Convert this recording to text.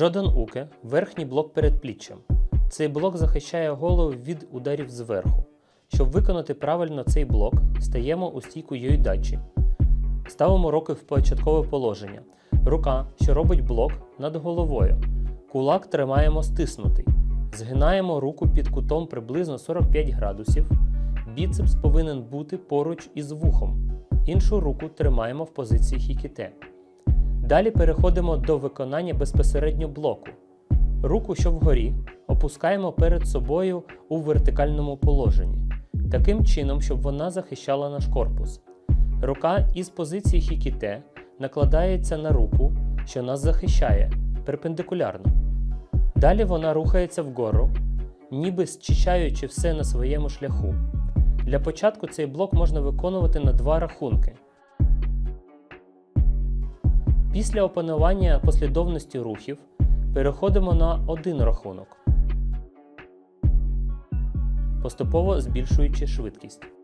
Джодан Уке верхній блок перед пліччям. Цей блок захищає голову від ударів зверху. Щоб виконати правильно цей блок, стаємо у стійку Йойдачі. Ставимо руки в початкове положення. Рука, що робить блок над головою. Кулак тримаємо стиснутий. Згинаємо руку під кутом приблизно 45 градусів. Біцепс повинен бути поруч із вухом. Іншу руку тримаємо в позиції хікіте. Далі переходимо до виконання безпосередньо блоку. Руку, що вгорі, опускаємо перед собою у вертикальному положенні, таким чином, щоб вона захищала наш корпус. Рука із позиції хікіте накладається на руку, що нас захищає, перпендикулярно. Далі вона рухається вгору, ніби зчищаючи все на своєму шляху. Для початку цей блок можна виконувати на два рахунки. Після опанування послідовності рухів переходимо на один рахунок, поступово збільшуючи швидкість.